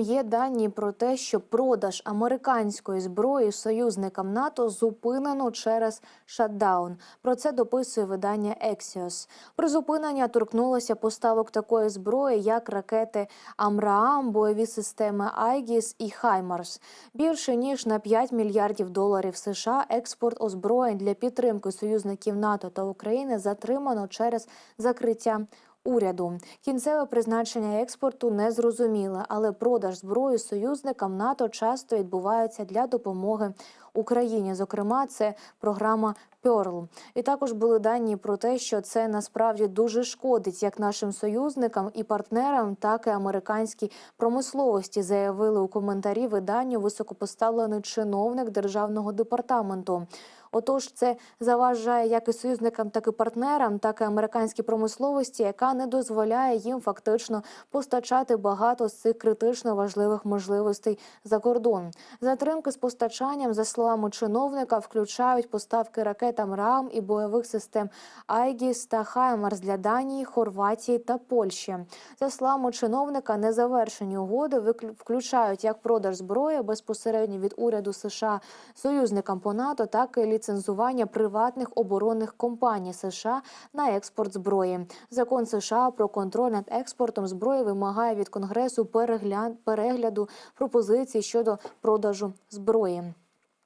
Є дані про те, що продаж американської зброї союзникам НАТО зупинено через шатдаун. Про це дописує видання Axios. Призупинення торкнулося поставок такої зброї, як ракети Амраам, бойові системи Айгіс і Хаймарс. Більше ніж на 5 мільярдів доларів США експорт озброєнь для підтримки союзників НАТО та України затримано через закриття уряду. Кінцеве призначення експорту не зрозуміле, але продаж зброї союзникам НАТО часто відбувається для допомоги Україні. Зокрема, це програма Pearl. І також були дані про те, що це насправді дуже шкодить як нашим союзникам і партнерам, так і американській промисловості. Заявили у коментарі виданню високопоставлений чиновник державного департаменту. Отож, це заважає як і союзникам, так і партнерам, так і американській промисловості, яка не дозволяє їм фактично постачати багато з цих критично важливих можливостей за кордон. Затримки з постачанням, за словами чиновника, включають поставки ракет «Амрам» і бойових систем Айгіс та Хаймарс для Данії, Хорватії та Польщі. За словами чиновника, незавершені угоди включають як продаж зброї безпосередньо від уряду США союзникам по НАТО, так і ліцензування приватних оборонних компаній США на експорт зброї. Закон США про контроль над експортом зброї вимагає від Конгресу перегля- перегляду пропозицій щодо продажу зброї.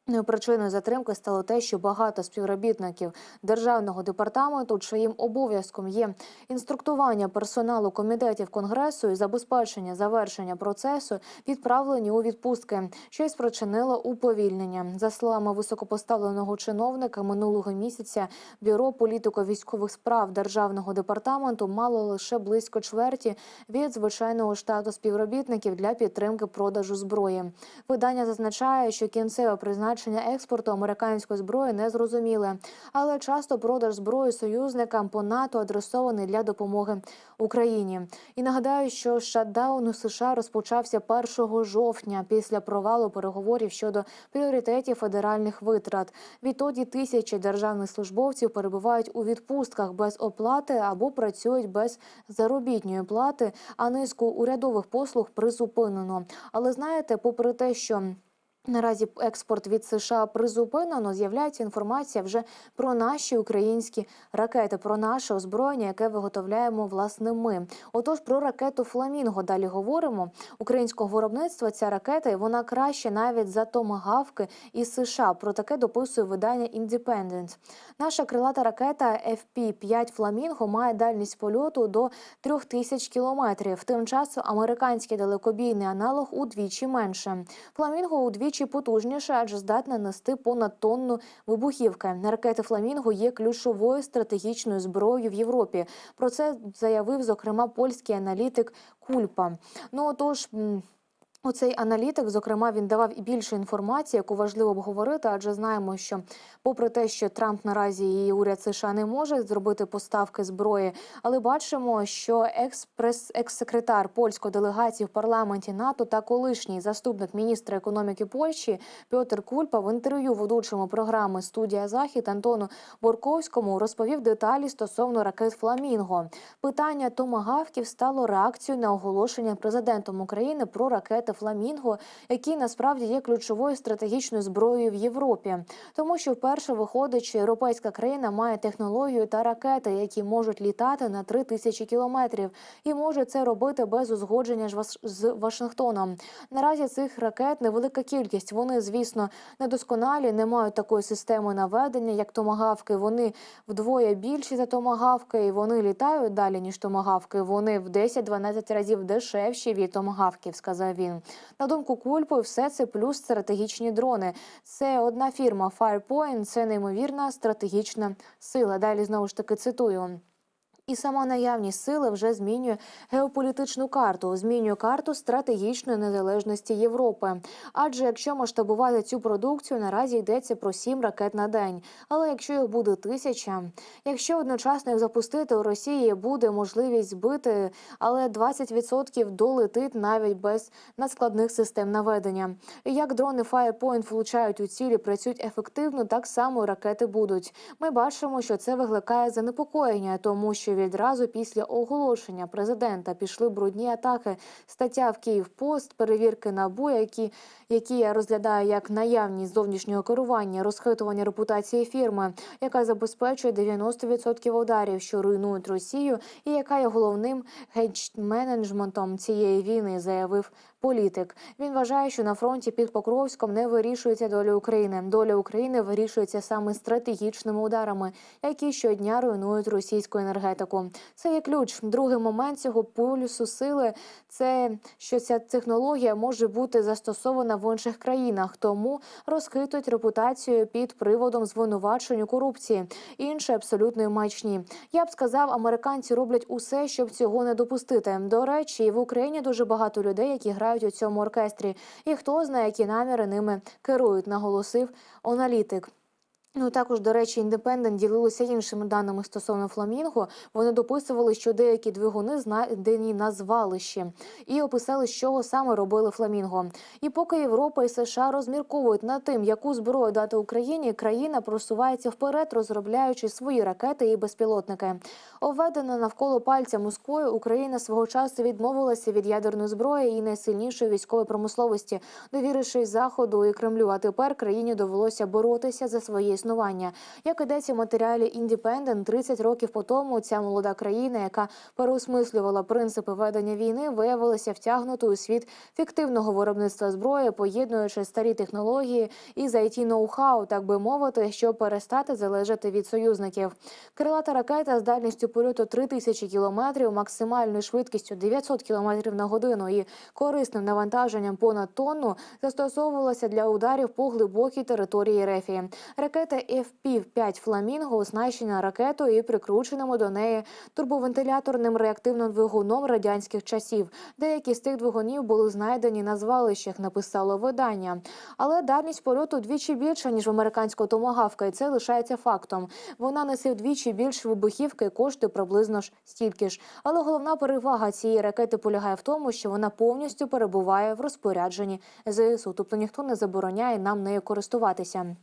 Причиною затримки стало те, що багато співробітників державного департаменту, чиїм обов'язком є інструктування персоналу комітетів конгресу і забезпечення завершення процесу, відправлені у відпустки, що й спричинило уповільнення. За словами високопоставленого чиновника, минулого місяця бюро політико-військових справ державного департаменту мало лише близько чверті від звичайного штату співробітників для підтримки продажу зброї. Видання зазначає, що кінцеве призначення експорту американської зброї не зрозуміле, але часто продаж зброї союзникам по НАТО адресований для допомоги Україні. І нагадаю, що шатдаун у США розпочався 1 жовтня після провалу переговорів щодо пріоритетів федеральних витрат. Відтоді тисячі державних службовців перебувають у відпустках без оплати або працюють без заробітної плати, а низку урядових послуг призупинено. Але знаєте, попри те, що Наразі експорт від США призупинено. З'являється інформація вже про наші українські ракети, про наше озброєння, яке виготовляємо власне ми. Отож, про ракету Фламінго далі говоримо. Українського виробництва ця ракета і вона краще навіть за томагавки із США. Про таке дописує видання Independent. Наша крилата ракета FP-5 Фламінго має дальність польоту до 3000 кілометрів. Тим часом американський далекобійний аналог удвічі менше. Фламінго удвічі потужніше, адже здатна нести понад тонну вибухівки. Ракети Фламінго є ключовою стратегічною зброєю в Європі. Про це заявив зокрема польський аналітик Кульпа. Ну отож. М, Оцей аналітик, зокрема, він давав і більше інформації, яку важливо обговорити, адже знаємо, що, попри те, що Трамп наразі і уряд США не може зробити поставки зброї, але бачимо, що екс-секретар польської делегації в парламенті НАТО та колишній заступник міністра економіки Польщі Пьотр Кульпа в інтерв'ю ведучому програми Студія Захід Антону Борковському розповів деталі стосовно ракет Фламінго. Питання томагавків стало реакцією на оголошення президентом України про ракети Фламінго, які насправді є ключовою стратегічною зброєю в Європі, тому що вперше виходить, що європейська країна має технологію та ракети, які можуть літати на 3 тисячі кілометрів, і може це робити без узгодження з Вашингтоном. Наразі цих ракет невелика кількість. Вони, звісно, недосконалі, не мають такої системи наведення, як томагавки. Вони вдвоє більші за томагавки, і вони літають далі ніж томагавки. Вони в 10-12 разів дешевші від томагавків, сказав він. На думку Кульпи, все це плюс стратегічні дрони. Це одна фірма Firepoint, це неймовірна стратегічна сила. Далі знову ж таки цитую. І сама наявність сили вже змінює геополітичну карту, змінює карту стратегічної незалежності Європи. Адже якщо масштабувати цю продукцію, наразі йдеться про сім ракет на день. Але якщо їх буде тисяча, якщо одночасно їх запустити у Росії, буде можливість збити, але 20% долетить навіть без надскладних систем наведення. Як дрони Firepoint влучають у цілі, працюють ефективно, так само ракети будуть. Ми бачимо, що це викликає занепокоєння, тому що що відразу після оголошення президента пішли брудні атаки. Стаття в Київпост, перевірки НАБУ, які, які я розглядаю як наявність зовнішнього керування, розхитування репутації фірми, яка забезпечує 90% ударів, що руйнують Росію, і яка є головним гедж-менеджментом цієї війни, заявив політик. Він вважає, що на фронті під Покровськом не вирішується доля України. Доля України вирішується саме стратегічними ударами, які щодня руйнують російську енергетику. Це є ключ. Другий момент цього полюсу сили це що ця технологія може бути застосована в інших країнах, тому розхитують репутацію під приводом звинувачень у корупції. Інше абсолютної маячні. Я б сказав, американці роблять усе, щоб цього не допустити. До речі, в Україні дуже багато людей, які грають у цьому оркестрі, і хто знає, які наміри ними керують, наголосив аналітик. Ну також, до речі, індепендент ділилися іншими даними стосовно фламінго. Вони дописували, що деякі двигуни знайдені на звалищі і описали, з чого саме робили фламінго. І поки Європа і США розмірковують над тим, яку зброю дати Україні, країна просувається вперед, розробляючи свої ракети і безпілотники. Обведена навколо пальця Москвою, Україна свого часу відмовилася від ядерної зброї і найсильнішої військової промисловості, довірившись заходу і Кремлю. А тепер країні довелося боротися за своє існування. Як ідеться в матеріалі Independent, 30 років по тому ця молода країна, яка переосмислювала принципи ведення війни, виявилася втягнутою у світ фіктивного виробництва зброї, поєднуючи старі технології із it ноу-хау, так би мовити, щоб перестати залежати від союзників. Крилата ракета з дальністю польоту 3000 кілометрів, максимальною швидкістю 900 кілометрів на годину і корисним навантаженням понад тонну застосовувалася для ударів по глибокій території Рефії. Ракета FP-5 Фламінго оснащена ракетою і прикрученими до неї турбовентиляторним реактивним двигуном радянських часів. Деякі з тих двигунів були знайдені на звалищах, написало видання. Але дальність польоту вдвічі більша ніж в американського томагавка, і це лишається фактом. Вона несе вдвічі більш вибухівки, і коштує приблизно ж стільки ж. Але головна перевага цієї ракети полягає в тому, що вона повністю перебуває в розпорядженні ЗСУ. Тобто ніхто не забороняє нам нею користуватися.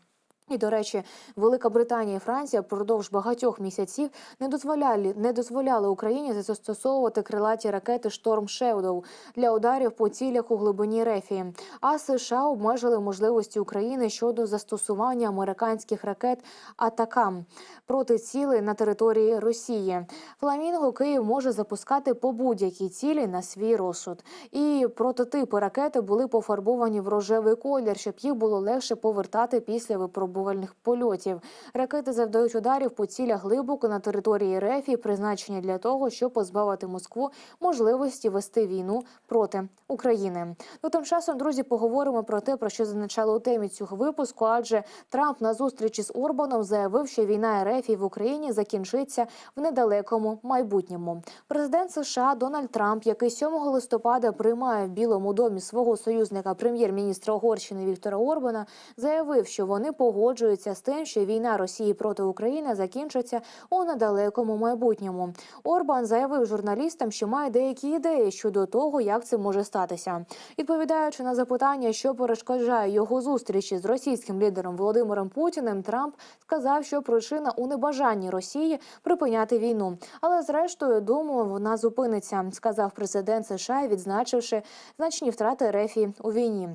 І, до речі, Велика Британія і Франція впродовж багатьох місяців не дозволяли не дозволяли Україні застосовувати крилаті ракети Шторм Шеудоу для ударів по цілях у глибині Рефії. А США обмежили можливості України щодо застосування американських ракет Атакам проти цілей на території Росії. Фламінго Київ може запускати по будь-якій цілі на свій розсуд. І прототипи ракети були пофарбовані в рожевий колір, щоб їх було легше повертати після випробування випробувальних польотів. Ракети завдають ударів по цілях глибоко на території РФ і призначені для того, щоб позбавити Москву можливості вести війну проти України. Ну тим часом, друзі, поговоримо про те, про що зазначали у темі цього випуску. Адже Трамп на зустрічі з Орбаном заявив, що війна РФ в Україні закінчиться в недалекому майбутньому. Президент США Дональд Трамп, який 7 листопада приймає в Білому домі свого союзника прем'єр-міністра Угорщини Віктора Орбана, заявив, що вони погоджуються погоджується з тим, що війна Росії проти України закінчиться у недалекому майбутньому. Орбан заявив журналістам, що має деякі ідеї щодо того, як це може статися. Відповідаючи на запитання, що перешкоджає його зустрічі з російським лідером Володимиром Путіним, Трамп сказав, що причина у небажанні Росії припиняти війну. Але зрештою, думаю, вона зупиниться, сказав президент США, відзначивши значні втрати Рефі у війні.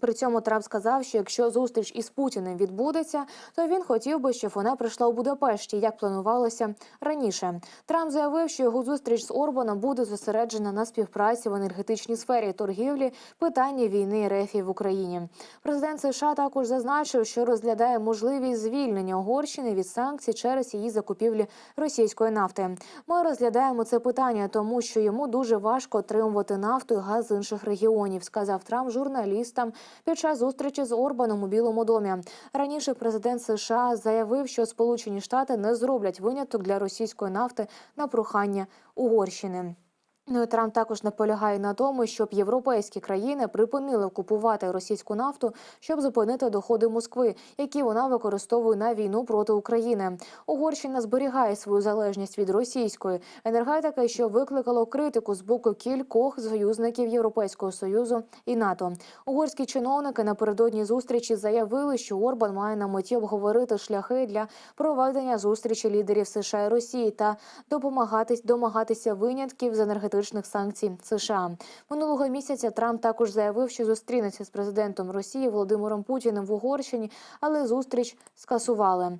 При цьому Трамп сказав, що якщо зустріч із Путіним відбудеться, то він хотів би, щоб вона прийшла у Будапешті, як планувалося раніше. Трамп заявив, що його зустріч з Орбаном буде зосереджена на співпраці в енергетичній сфері торгівлі, питання війни РФ в Україні. Президент США також зазначив, що розглядає можливість звільнення Угорщини від санкцій через її закупівлі російської нафти. Ми розглядаємо це питання, тому що йому дуже важко отримувати нафту і газ з інших регіонів, сказав Трамп журналістам під час зустрічі з Орбаном у Білому домі. Раніше президент США заявив, що Сполучені Штати не зроблять виняток для російської нафти на прохання Угорщини. Ну Трамп також наполягає на тому, щоб європейські країни припинили купувати російську нафту, щоб зупинити доходи Москви, які вона використовує на війну проти України. Угорщина зберігає свою залежність від російської енергетики, що викликало критику з боку кількох союзників Європейського союзу і НАТО. Угорські чиновники напередодні зустрічі заявили, що Орбан має на меті обговорити шляхи для проведення зустрічі лідерів США і Росії та допомагатись домагатися винятків з енергетичних санкцій США. Минулого місяця Трамп також заявив, що зустрінеться з президентом Росії Володимиром Путіним в Угорщині, але зустріч скасували.